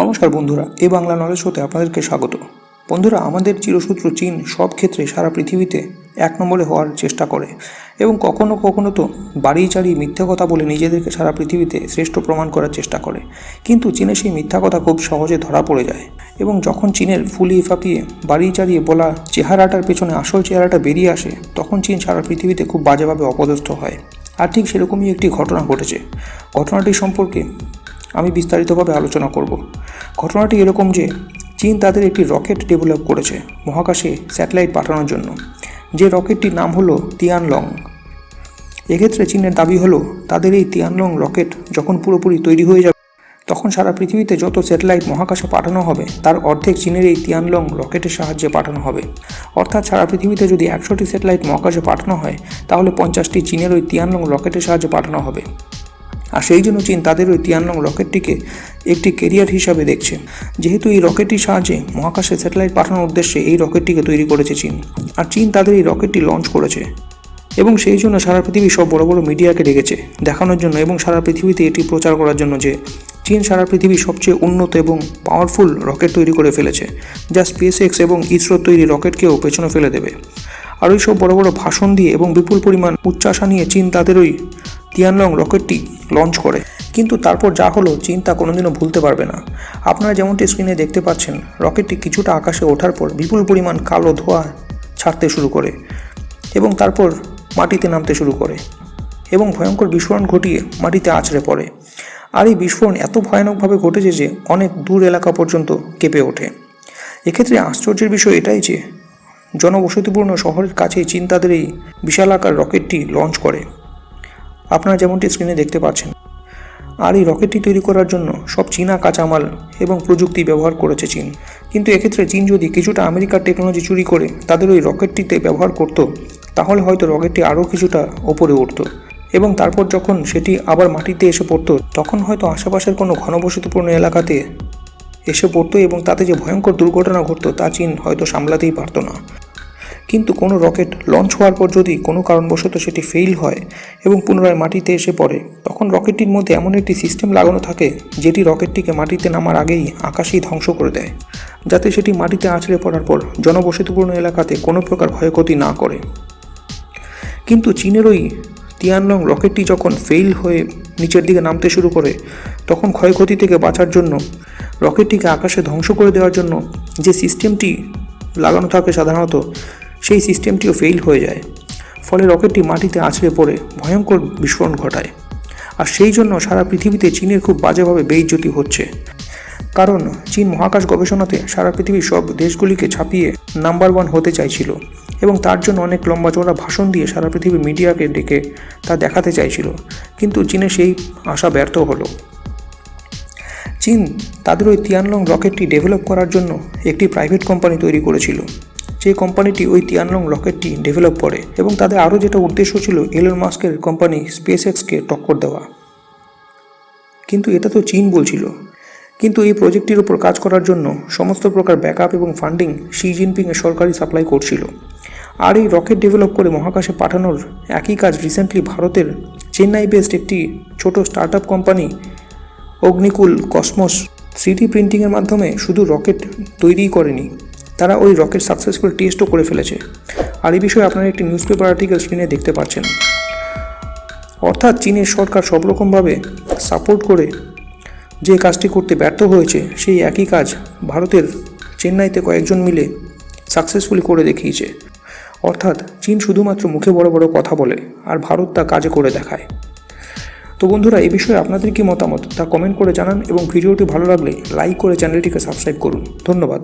নমস্কার বন্ধুরা এ বাংলা নলেজ হতে আপনাদেরকে স্বাগত। বন্ধুরা, আমাদের চিরসূত্র চীন সব ক্ষেত্রে সারা পৃথিবীতে এক নম্বরে হওয়ার চেষ্টা করে এবং কখনো কখনো তো বাড়িয়ে চাড়িয়ে মিথ্যা কথা বলে নিজেদেরকে সারা পৃথিবীতে শ্রেষ্ঠ প্রমাণ করার চেষ্টা করে। কিন্তু চীনে সেই মিথ্যা কথা খুব সহজে ধরা পড়ে যায় এবং যখন চীনের ফুলিয়ে ফাঁপিয়ে বাড়িয়ে চাড়িয়ে বলা চেহারাটার পেছনে আসল চেহারাটা বেরিয়ে আসে, তখন চীন সারা পৃথিবীতে খুব বাজেভাবে অপদস্থ হয়। আর ঠিক সেরকমই একটি ঘটনা ঘটেছে। ঘটনাটি সম্পর্কে আমি বিস্তারিতভাবে আলোচনা করব। ঘটনাটি এরকম যে, চীন তাদের একটি রকেট ডেভেলপ করেছে মহাকাশে স্যাটেলাইট পাঠানোর জন্য। যে রকেটটির নাম হলো তিয়ানলং। এক্ষেত্রে চীনের দাবি হলো, তাদের এই তিয়ানলং রকেট যখন পুরোপুরি তৈরি হয়ে যাবে, তখন সারা পৃথিবীতে যত স্যাটেলাইট মহাকাশে পাঠানো হবে, তার অর্ধেক চীনের এই তিয়ানলং রকেটের সাহায্যে পাঠানো হবে। অর্থাৎ সারা পৃথিবীতে যদি একশোটি স্যাটেলাইট মহাকাশে পাঠানো হয়, তাহলে পঞ্চাশটি চীনের ওই তিয়ানলং রকেটের সাহায্যে পাঠানো হবে। আর সেই জন্য চীন তাদের ওই তিয়ানলং রকেটটিকে একটি কেরিয়ার হিসাবে দেখছে। যেহেতু এই রকেটটির সাহায্যে মহাকাশে স্যাটেলাইট পাঠানোর উদ্দেশ্যে এই রকেটটিকে তৈরি করেছে চীন, আর চীন তাদের এই রকেটটি লঞ্চ করেছে। এবং সেই জন্য সারা পৃথিবী সব বড় বড় মিডিয়াকে ডেকেছে দেখানোর জন্য এবং সারা পৃথিবীতে এটি প্রচার করার জন্য যে চীন সারা পৃথিবীর সবচেয়ে উন্নত এবং পাওয়ারফুল রকেট তৈরি করে ফেলেছে, যা স্পেস এক্স এবং ইসরোর তৈরি রকেটকেও পেছনে ফেলে দেবে। আর ওই সব বড় বড় ভাষণ দিয়ে এবং বিপুল পরিমাণ উচ্চাসা নিয়ে চীন তাদের ওই তিয়ানলং রকেটটি লঞ্চ করে। কিন্তু তারপর যা হলো, চীন তা কোনোদিনও ভুলতে পারবে না। আপনারা যেমনটি স্ক্রিনে দেখতে পাচ্ছেন, রকেটটি কিছুটা আকাশে ওঠার পর বিপুল পরিমাণ কালো ধোঁয়া ছাড়তে শুরু করে এবং তারপর মাটিতে নামতে শুরু করে এবং ভয়ঙ্কর বিস্ফোরণ ঘটিয়ে মাটিতে আছড়ে পড়ে। আর এই বিস্ফোরণ এত ভয়ানকভাবে ঘটেছে যে অনেক দূর এলাকা পর্যন্ত কেঁপে ওঠে। এক্ষেত্রে আশ্চর্যের বিষয় এটাই যে, জনবসতিপূর্ণ শহরের কাছেই চীন তাদের এই বিশাল আকার রকেটটি লঞ্চ করে। আপনারা যেমনটি স্ক্রিনে দেখতে পাচ্ছেন। আর এই রকেটটি তৈরি করার জন্য সব চীনা কাঁচামাল এবং প্রযুক্তি ব্যবহার করেছে চীন। কিন্তু এক্ষেত্রে চীন যদি কিছুটা আমেরিকার টেকনোলজি চুরি করে তাদের ওই রকেটটিতে ব্যবহার করত, তাহলে হয়তো রকেটটি আরও কিছুটা ওপরে উঠত। এবং তারপর যখন সেটি আবার মাটিতে এসে পড়তো, তখন হয়তো আশেপাশের কোনো ঘনবসতিপূর্ণ এলাকাতে এসে পড়তো এবং তাতে যে ভয়ঙ্কর দুর্ঘটনা ঘটতো তা চীন হয়তো সামলাতেই পারতো না। কিন্তু কোনো রকেট লঞ্চ হওয়ার পর যদি কোনো কারণবশত সেটি ফেইল হয় এবং পুনরায় মাটিতে এসে পড়ে, তখন রকেটটির মধ্যে এমন একটি সিস্টেম লাগানো থাকে যেটি রকেটটিকে মাটিতে নামার আগেই আকাশেই ধ্বংস করে দেয়, যাতে সেটি মাটিতে আছড়ে পড়ার পর জনবসতিপূর্ণ এলাকাতে কোনো প্রকার ক্ষয়ক্ষতি না করে। কিন্তু চীনের ওই তিয়ানলং রকেটটি যখন ফেইল হয়ে নিচের দিকে নামতে শুরু করে, তখন ক্ষয়ক্ষতি থেকে বাঁচার জন্য রকেটটিকে আকাশে ধ্বংস করে দেওয়ার জন্য যে সিস্টেমটি লাগানো থাকে সাধারণত সেই সিস্টেমটিও ফেইল হয়ে যায়। ফলে রকেটটি মাটিতে আছড়ে পড়ে, ভয়ঙ্কর বিস্ফোরণ ঘটায়। আর সেই জন্য সারা পৃথিবীতে চীনের খুব বাজেভাবে বেইজ্জতি হচ্ছে। কারণ চীন মহাকাশ গবেষণাতে সারা পৃথিবীর সব দেশগুলিকে ছাপিয়ে নাম্বার ওয়ান হতে চাইছিল এবং তার জন্য অনেক লম্বা চওড়া ভাষণ দিয়ে সারা পৃথিবীর মিডিয়াকে ডেকে তা দেখাতে চাইছিল। কিন্তু চীনে সেই আশা ব্যর্থ হলো। চীন তাদের ওই তিয়ানলং রকেটটি ডেভেলপ করার জন্য একটি প্রাইভেট কোম্পানি তৈরি করেছিল। যে কোম্পানিটি ওই তিয়ানলং রকেটটি ডেভেলপ করে এবং তাদের আরও যেটা উদ্দেশ্য ছিল এলন মাস্কের কোম্পানি স্পেস এক্সকে টক্কর দেওয়া। কিন্তু এটা তো চীন বলছিল। কিন্তু এই প্রজেক্টটির উপর কাজ করার জন্য সমস্ত প্রকার ব্যাকআপ এবং ফান্ডিং শি জিনপিংয়ের সরকারি সাপ্লাই করছিল। আর এই রকেট ডেভেলপ করে মহাকাশে পাঠানোর একই কাজ রিসেন্টলি ভারতের চেন্নাই বেসড একটি ছোট start up company Agnikul Cosmos three D প্রিন্টিংয়ের মাধ্যমে শুধু রকেট তৈরিই করেনি। তারা ওই রকেট সাকসেসফুল টেস্টও করে ফেলেছে। আর এই বিষয়ে আপনারা একটি নিউজ পেপার আর্টিকেল স্ক্রিনে দেখতে পাচ্ছেন। অর্থাৎ চীনের সরকার সব রকমভাবে সাপোর্ট করে যে কাজটি করতে ব্যর্থ হয়েছে, সেই একই কাজ ভারতের চেন্নাইতে কয়েকজন মিলে সাকসেসফুলি করে দেখিয়েছে। অর্থাৎ চীন শুধুমাত্র মুখে বড় বড় কথা বলে, আর ভারত তা কাজে করে দেখায়। তো বন্ধুরা, এই বিষয়ে আপনাদের কি মতামত তা কমেন্ট করে জানান এবং ভিডিওটি ভালো লাগলে লাইক করে চ্যানেলটিকে সাবস্ক্রাইব করুন। ধন্যবাদ।